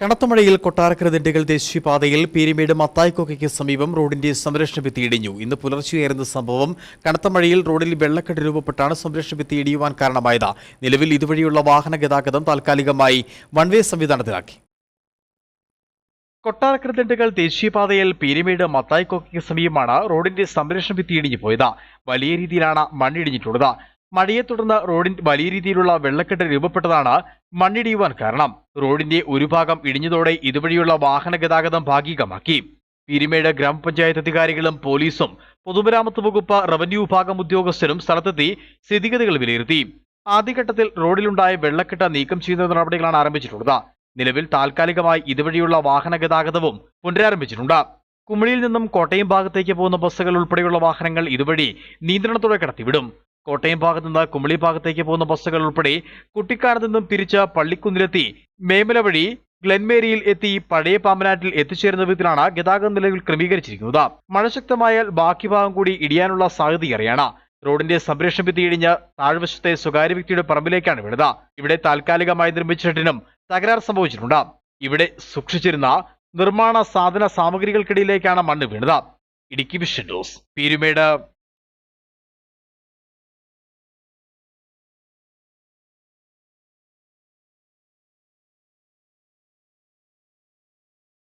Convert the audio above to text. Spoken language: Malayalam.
കനത്ത മഴയിൽ കൊട്ടാരക്കര ദിണ്ടികൾ ദേശീയപാതയിൽ പീരിമേട് മത്തായിക്കൊക്കയ്ക്ക് സമീപം റോഡിന്റെ സംരക്ഷണ ഭിത്തി ഇടിഞ്ഞു. ഇന്ന് പുലർച്ചെയായിരുന്ന സംഭവം കനത്ത മഴയിൽ റോഡിൽ വെള്ളക്കെട്ട് രൂപപ്പെട്ടാണ് സംരക്ഷണ ഭിത്തി ഇടിയുവാൻ കാരണമായത്. നിലവിൽ ഇതുവഴിയുള്ള വാഹന ഗതാഗതം താൽക്കാലികമായി വൺ വേ സംവിധാനത്തിലാക്കി. കൊട്ടാരക്കര ദിണ്ടികൾ ദേശീയപാതയിൽ പീരിമേട് മത്തായിക്കൊക്കയ്ക്ക് സമീപമാണ് റോഡിന്റെ സംരക്ഷണ ഭിത്തി ഇടിഞ്ഞു പോയത്. വലിയ രീതിയിലാണ് മണ്ണിടിഞ്ഞിട്ടുള്ളത്. മഴയെ തുടർന്ന് റോഡിൽ വലിയ രീതിയിലുള്ള വെള്ളക്കെട്ട് രൂപപ്പെട്ടതാണ് മണ്ണിടിയുവാൻ കാരണം. റോഡിന്റെ ഒരു ഭാഗം ഇടിഞ്ഞതോടെ ഇതുവഴിയുള്ള വാഹന ഗതാഗതം ഭാഗികമാക്കി. പീരിമേട് ഗ്രാമപഞ്ചായത്ത് അധികാരികളും പോലീസും പൊതുമരാമത്ത് വകുപ്പ് റവന്യൂ വിഭാഗം ഉദ്യോഗസ്ഥരും സ്ഥലത്തെത്തി സ്ഥിതിഗതികൾ വിലയിരുത്തി. ആദ്യഘട്ടത്തിൽ റോഡിലുണ്ടായ വെള്ളക്കെട്ട് നീക്കം ചെയ്യുന്ന നടപടികളാണ് ആരംഭിച്ചിട്ടുള്ളത്. നിലവിൽ താൽക്കാലികമായി ഇതുവഴിയുള്ള വാഹന ഗതാഗതവും പുനരാരംഭിച്ചിട്ടുണ്ട്. കുമിളിയിൽ നിന്നും കോട്ടയം ഭാഗത്തേക്ക് പോകുന്ന ബസ്സുകൾ ഉൾപ്പെടെയുള്ള വാഹനങ്ങൾ ഇതുവഴി നിയന്ത്രണത്തോടെ കടത്തിവിടും. കോട്ടയം ഭാഗത്ത് നിന്ന് കുമളി ഭാഗത്തേക്ക് പോകുന്ന ബസ്സുകൾ ഉൾപ്പെടെ കുട്ടിക്കാനത്ത് നിന്നും തിരിച്ച് പള്ളിക്കുന്നിലെത്തി. മേമല വഴി ഗ്ലെൻമേരിയിൽ എത്തി പഴയ പാമ്പനാട്ടിൽ എത്തിച്ചേരുന്ന വിധത്തിലാണ് ഗതാഗത നിലവിൽ ക്രമീകരിച്ചിരിക്കുന്നത്. മഴ ശക്തമായാൽ ബാക്കി ഭാഗം കൂടി ഇടിയാനുള്ള സാധ്യതയേറെയാണ് റോഡിന്റെ സംരക്ഷണ ഭിത്തി താഴ്വശത്തെ സ്വകാര്യ വ്യക്തിയുടെ പറമ്പിലേക്കാണ് വീണത്. ഇവിടെ താൽക്കാലികമായി നിർമ്മിച്ച ഷെഡിനും തകരാർ സംഭവിച്ചിട്ടുണ്ട്. ഇവിടെ സൂക്ഷിച്ചിരുന്ന നിർമ്മാണ സാധന സാമഗ്രികൾക്കിടയിലേക്കാണ് മണ്ണ് വീണത്. Idukki vision news Peermade.